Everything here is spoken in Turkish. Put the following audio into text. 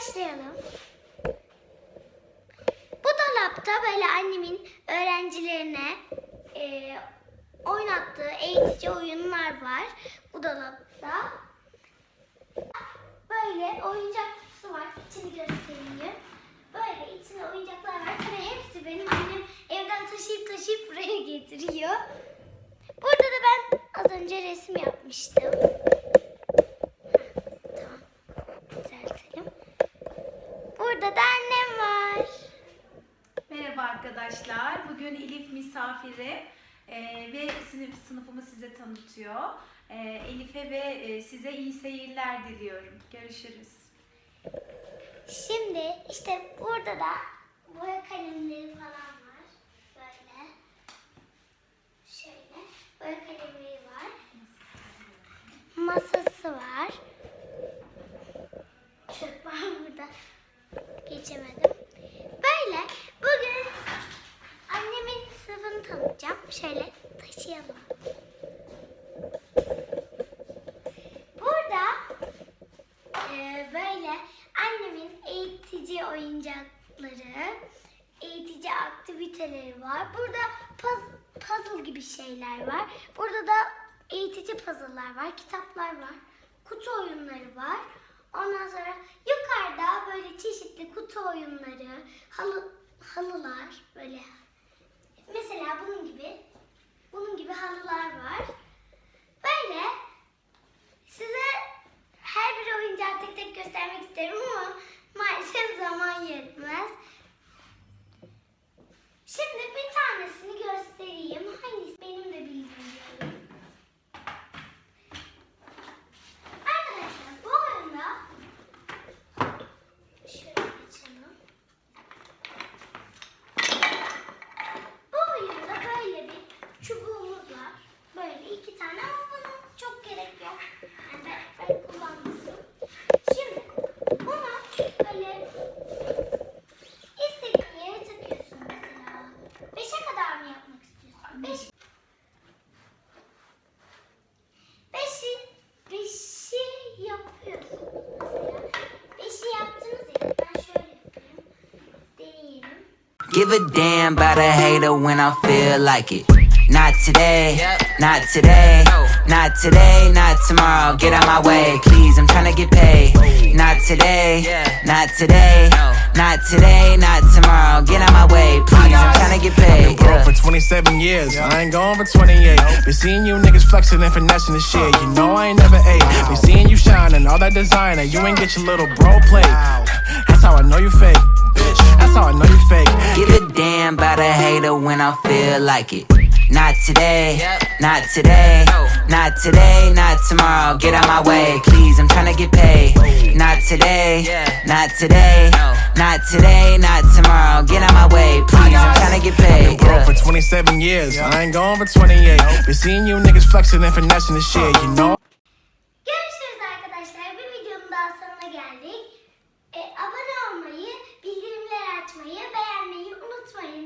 başlayalım. Bu dolapta böyle annemin öğrencilerine e, oynattığı eğitici oyunlar var. Bu dolapta. Böyle oyuncak kutusu var. İçini göstereyim. Böyle içinde oyuncaklar var. Tabii hepsi benim annem evden taşıyıp taşıyıp buraya getiriyor. Burada da ben az önce resim yapmıştım. Tamam. Düzeltelim. Burada da annem var. Merhaba arkadaşlar. Bugün Elif misafiri Ee, ve sınıf sınıfımı size tanıtıyor. Ee, Elif'e ve e, size iyi seyirler diliyorum. Görüşürüz. Şimdi işte burada da boya kalemleri falan var. Böyle. Şöyle. Boya kalemleri var. Masası var. Çöp var burada. Geçemedim. Böyle. Sınıfını tanıtacağım. Şöyle taşıyalım. Burada ee, böyle annemin eğitici oyuncakları, eğitici aktiviteleri var. Burada puz- puzzle gibi şeyler var. Burada da eğitici puzzle'lar var, kitaplar var, kutu oyunları var. Ondan sonra yukarıda böyle çeşitli kutu oyunları, halı, halılar böyle. Mesela bunun gibi, bunun gibi halılar var. Böyle Size her bir tek göstermek isterim ama maalesef zaman yetmez. Şimdi bir tanesini Beş. Beşi, beşi yapıyorsun mesela. Beşi yaptınız ya. Ben şöyle yapayım. Deneyelim. Give a damn about a hater when I feel like it. Not today, not today, not today, not tomorrow. Get out my way, please. I'm tryna get paid. Not today, not today, not today, not tomorrow. Get out my way, please. I'm tryna get paid. Broke yeah. for 27 years, I ain't going for 28. Been seeing you niggas flexing and finessing the shit. You know I ain't never ate. Been seeing you shining, all that designer. You ain't get your little bro plate. That's how I know you fake. Bitch, that's how I know you fake. Give a damn about a hater when I feel like it. Not today, not today, not today, not tomorrow. Get out my way, please. I'm trying to get paid. Not today, not today, not today, not tomorrow. Get out my way, please. 27 years, I ain't going for 28. Been seeing you niggas flexing and finessing the shit. You know Görüşürüz arkadaşlar. Bir videonun daha sonuna geldik. E, abone olmayı, bildirimleri açmayı, beğenmeyi unutmayın.